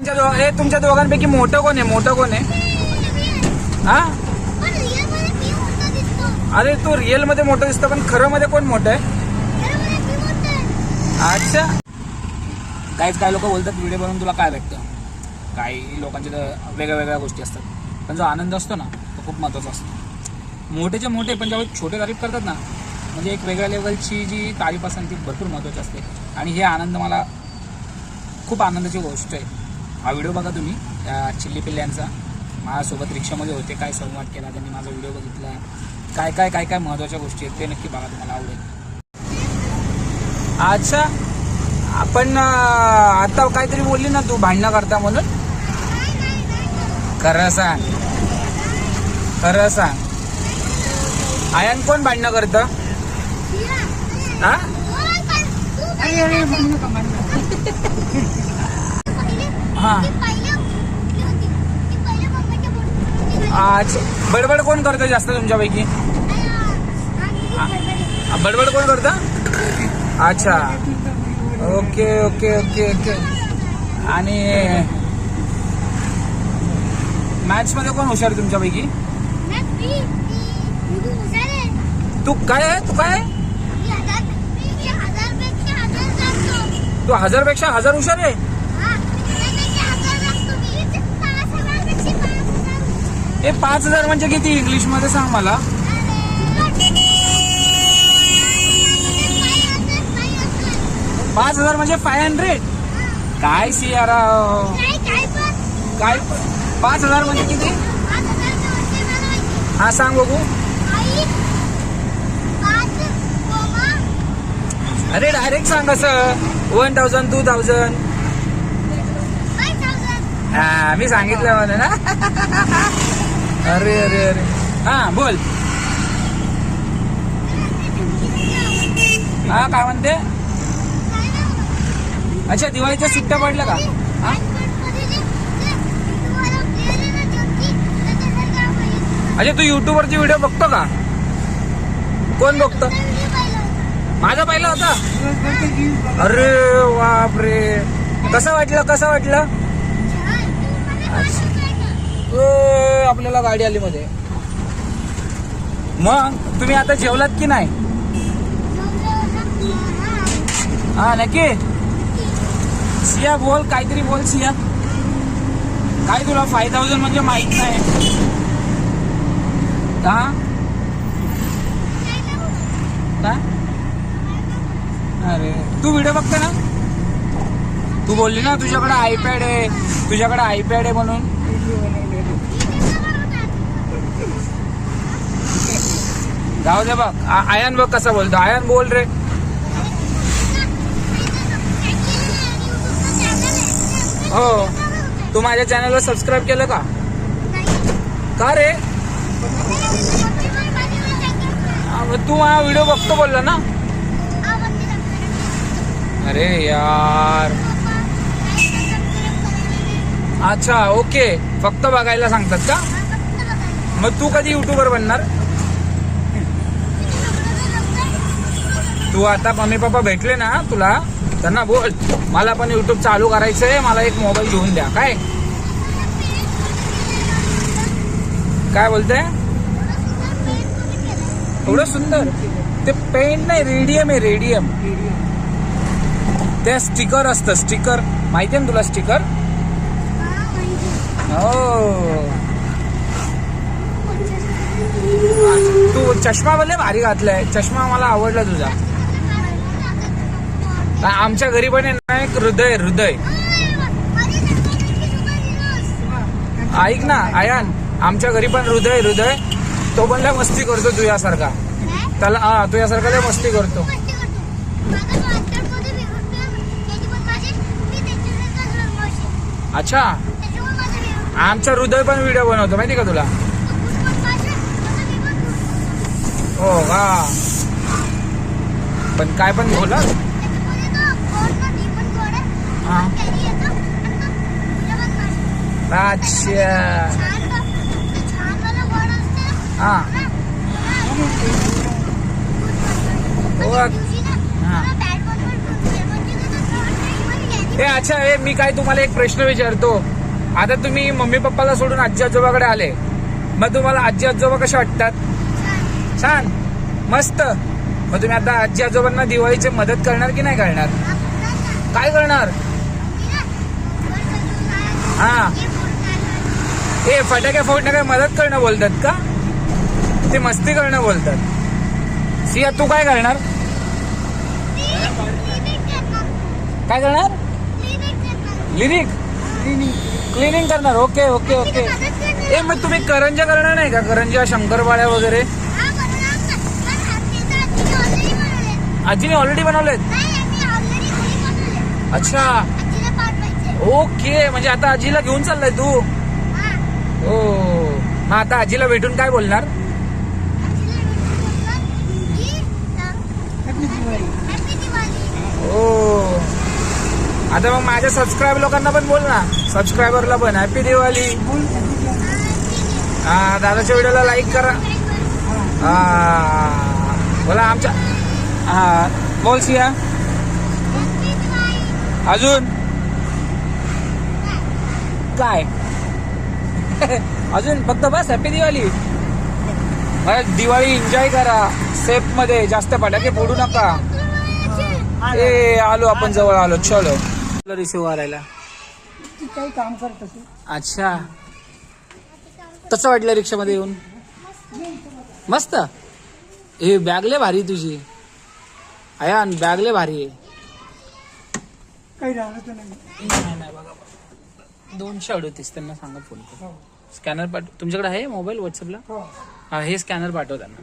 तुमच्या हे तुमच्या दोघांपैकी मोठं कोण आहे? मोठं कोण आहे? हा? अरे तू रिअलमध्ये मोठं दिसतं पण खरं मध्ये कोण मोठं आहे? अच्छा. काहीच काही लोक बोलतात व्हिडिओ बनवून तुला काय भेटतं? काही लोकांच्या वेगळ्या वेगळ्या गोष्टी असतात. पण जो आनंद असतो ना तो खूप महत्त्वाचा असतो. मोठेचे मोठे पण जेव्हा छोटे तारीफ करतात ना म्हणजे एक वेगळ्या लेवलची जी तारीफ असते ती भरपूर महत्त्वाची असते. आणि हे आनंद मला खूप आनंदाची गोष्ट आहे. हा व्हिडिओ बघा तुम्ही. त्या चिल्ली पिल्ल्यांचा. माझ्यासोबत रिक्षामध्ये होते काय संवाद केला त्यांनी माझा व्हिडिओ बघितला. काय काय काय काय महत्त्वाच्या गोष्टी आहेत ते नक्की बघा तुम्हाला आवडेल. अच्छा आपण आता काहीतरी बोलली ना तू भांडणं करता म्हणून? खरं सांग. खरं सांग. आयन कोण भांडणं करतं? हा? हा. बडबड कोण करतं जास्त तुमच्यापैकी? बडबड कोण करतं? अच्छा. Okay okay okay okay. आणि मॅथ्समध्ये कोण हुशार तुमच्यापैकी? तू काय आहे? तू काय आहे? तू हजारपेक्षा हजार हुशार आहे? हे पाच हजार म्हणजे किती इंग्लिशमध्ये सांग मला? पाच हजार म्हणजे फाय हंड्रेड काय सी यार काय पाच हजार म्हणजे किती? हा सांग बघू. अरे डायरेक्ट सांग असं. वन थाउजंड टू थाउजंड हा मी सांगितलं मला ना. अरे अरे अरे. हा बोल. हा काय म्हणते? अच्छा दिवाळीच्या सुट्ट्या पडल्या का? हा? अच्छा तू युट्यूबवरची व्हिडिओ बघतो का? कोण बघतो? माझा पहिला होता? अरे बापरे. कसं वाटलं कसं वाटलं? अच्छा. आपल्याला गाडी आली मध्ये. मग तुम्ही आता जेवलात की नाही? हा नक्की. सिया बोल काहीतरी बोल सिया. काय तुला फाईव्ह थाउजंड म्हणजे माहीत नाही. का? का? अरे तू व्हिडिओ बघते ना? तू बोलली ना तुझ्याकडे आयपॅड आहे. तुझ्याकडे आयपॅड आहे म्हणून. जाऊ दे बघ आयन बघ कसा बोलतो. आयन बोल रे. हो. तू माझ्या चॅनलला सबस्क्राईब केलं का? का रे? मग तू माझा व्हिडिओ बघतो बोलला ना? अरे यार. अच्छा ओके फक्त बघायला सांगतात का? मग तू कधी युट्यूबर बनणार? तू आता मम्मी पप्पा भेटले ना तुला त्यांना बोल. मला पण युट्यूब चालू करायचंय मला एक मोबाईल घेऊन द्या. काय? काय बोलते एवढं सुंदर. ते पेंट नाही रेडियम आहे रेडियम ते स्टिकर असतं स्टिकर माहिती आहे ना तुला स्टिकर हो. तू चष्मा भले भारी घातलाय. चष्मा मला आवडला तुझा. आमच्या घरी पण आहे ना एक हृदय हृदय. ऐक ना आयान. आमच्या घरी पण हृदय हृदय. तो पण लय मस्ती करतो तुझ्यासारखा त्याला हा तुझ्यासारखा लय मस्ती करतो. अच्छा. आमचा हृदय पण व्हिडिओ बनवतो माहिती का तुला? हो का पण काय पण बोला अच्छा हा. हो. हा. अच्छा ए मी काय तुम्हाला एक प्रश्न विचारतो. आता तुम्ही मम्मी पप्पाला सोडून आजी आजोबाकडे आले. मग तुम्हाला आजी आजोबा कसे वाटतात? छान. मस्त. मग तुम्ही आता आजी आजोबांना दिवाळीची मदत करणार की नाही करणार. काय करणार मी ना, वर सजवून आहे. हा. ए फटाके फोडणं काय मदत करणं बोलतात का ते मस्ती करणं बोलतात सिया तू काय करणार. काय करणार. लिरिक क्लिनिंग करणार ओके ओके ओके. ए मग तुम्ही करंजा करणार नाही का करंजा शंकरपाळ्या वगैरे आजीने ऑलरेडी बनवलेत. अच्छा. ओके म्हणजे आता आजीला घेऊन चाललाय तू? हा. ओ मग आता आजीला भेटून काय बोलणार. ओ आता मग माझ्या सबस्क्राईब लोकांना पण बोल ना. सबस्क्रायबरला पण. हॅपी दिवाळी हा. हा दादाच्या व्हिडिओला लाईक करा. हा. बोला आमच्या हा. बोल सिया. Happy अजून काय? अजून फक्त बस हॅपी दिवाळी. दिवाळी एन्जॉय करा. सेफमध्ये जास्त फटाके फोडू नका. ए आलो आपण जवळ आलो. चलो. रिसिव्ह करायला. काही काम करत अच्छा. कसं वाटलं रिक्षामध्ये येऊन? मस्त. हे बॅगले भारी तुझी. अयान बॅगले भारी आहे. काही नाही. दोनशे अडतीस त्यांना सांगा फोन कर. स्कॅनर पाठ तुमच्याकडे आहे मोबाईल व्हॉट्सअपला? हो. हा हे स्कॅनर पाठव त्यांना.